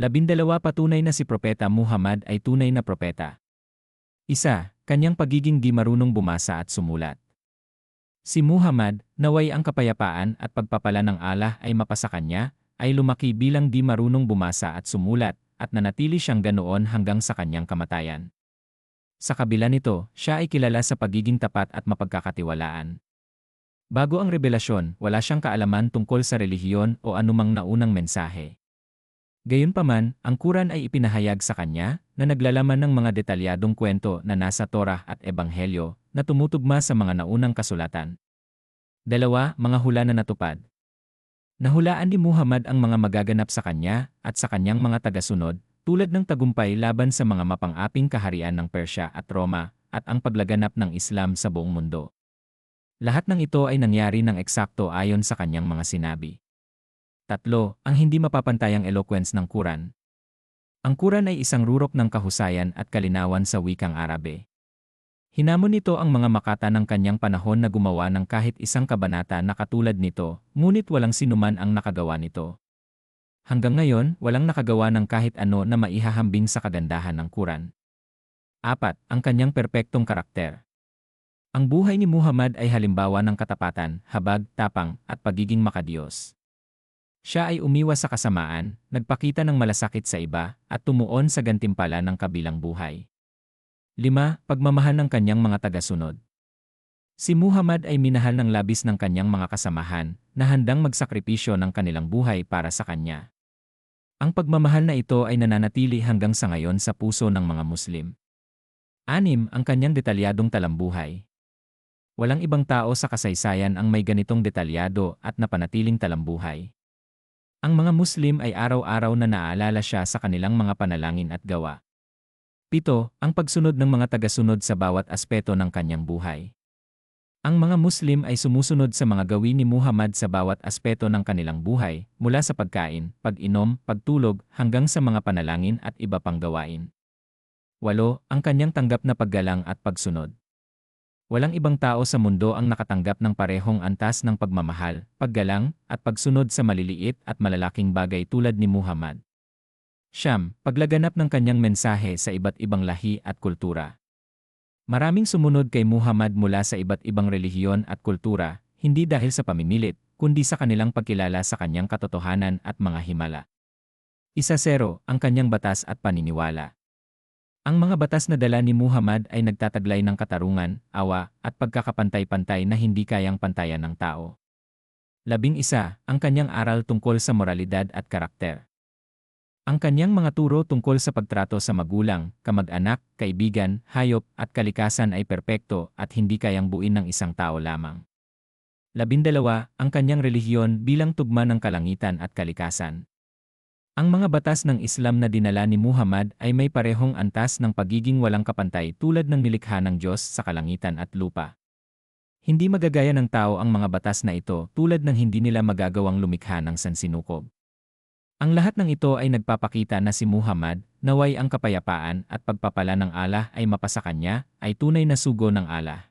Labindalawa patunay na si Propeta Muhammad ay tunay na propeta. Isa, kanyang pagiging di marunong bumasa at sumulat. Si Muhammad, naway ang kapayapaan at pagpapala ng Allah ay mapasa kanya, ay lumaki bilang di marunong bumasa at sumulat, at nanatili siyang ganoon hanggang sa kanyang kamatayan. Sa kabila nito, siya ay kilala sa pagiging tapat at mapagkakatiwalaan. Bago ang revelasyon, wala siyang kaalaman tungkol sa relihiyon o anumang naunang mensahe. Gayunpaman, ang Quran ay ipinahayag sa kanya na naglalaman ng mga detalyadong kwento na nasa Torah at Ebanghelyo na tumutugma sa mga naunang kasulatan. Dalawa, mga hula na natupad. Nahulaan ni Muhammad ang mga magaganap sa kanya at sa kanyang mga tagasunod tulad ng tagumpay laban sa mga mapang-aping kaharian ng Persya at Roma at ang paglaganap ng Islam sa buong mundo. Lahat ng ito ay nangyari ng eksakto ayon sa kanyang mga sinabi. Tatlo, ang hindi mapapantayang eloquence ng Quran. Ang Quran ay isang rurok ng kahusayan at kalinawan sa wikang Arabe. Hinamon nito ang mga makata ng kanyang panahon na gumawa ng kahit isang kabanata na katulad nito, ngunit walang sinuman ang nakagawa nito. Hanggang ngayon, walang nakagawa ng kahit ano na maihahambing sa kagandahan ng Quran. Apat, ang kanyang perpektong karakter. Ang buhay ni Muhammad ay halimbawa ng katapatan, habag, tapang, at pagiging makadiyos. Siya ay umiwas sa kasamaan, nagpakita ng malasakit sa iba, at tumuon sa gantimpala ng kabilang buhay. 5. Pagmamahal ng kanyang mga tagasunod. Si Muhammad ay minahal ng labis ng kanyang mga kasamahan na handang magsakripisyo ng kanilang buhay para sa kanya. Ang pagmamahal na ito ay nananatili hanggang sa ngayon sa puso ng mga Muslim. Anim, ang kanyang detalyadong talambuhay. Walang ibang tao sa kasaysayan ang may ganitong detalyado at napanatiling talambuhay. Ang mga Muslim ay araw-araw na naaalala siya sa kanilang mga panalangin at gawa. Pito, ang pagsunod ng mga tagasunod sa bawat aspeto ng kanyang buhay. Ang mga Muslim ay sumusunod sa mga gawin ni Muhammad sa bawat aspeto ng kanilang buhay, mula sa pagkain, pag-inom, pagtulog, hanggang sa mga panalangin at iba pang gawain. Walo, ang kanyang tanggap na paggalang at pagsunod. Walang ibang tao sa mundo ang nakatanggap ng parehong antas ng pagmamahal, paggalang, at pagsunod sa maliliit at malalaking bagay tulad ni Muhammad. Siyam, paglaganap ng kanyang mensahe sa iba't ibang lahi at kultura. Maraming sumunod kay Muhammad mula sa iba't ibang relihiyon at kultura, hindi dahil sa pamimilit, kundi sa kanilang pagkilala sa kanyang katotohanan at mga himala. Isa zero, ang kanyang batas at paniniwala. Ang mga batas na dala ni Muhammad ay nagtataglay ng katarungan, awa, at pagkakapantay-pantay na hindi kayang pantayan ng tao. Labing isa, ang kanyang aral tungkol sa moralidad at karakter. Ang kanyang mga turo tungkol sa pagtrato sa magulang, kamag-anak, kaibigan, hayop, at kalikasan ay perpekto at hindi kayang buin ng isang tao lamang. Labindalawa, ang kanyang relihiyon bilang tugma ng kalangitan at kalikasan. Ang mga batas ng Islam na dinala ni Muhammad ay may parehong antas ng pagiging walang kapantay tulad ng nilikha ng Diyos sa kalangitan at lupa. Hindi magagaya ng tao ang mga batas na ito tulad ng hindi nila magagawang lumikha ng sansinukob. Ang lahat ng ito ay nagpapakita na si Muhammad, naway ang kapayapaan at pagpapala ng Allah ay mapasa kanya, ay tunay na sugo ng Allah.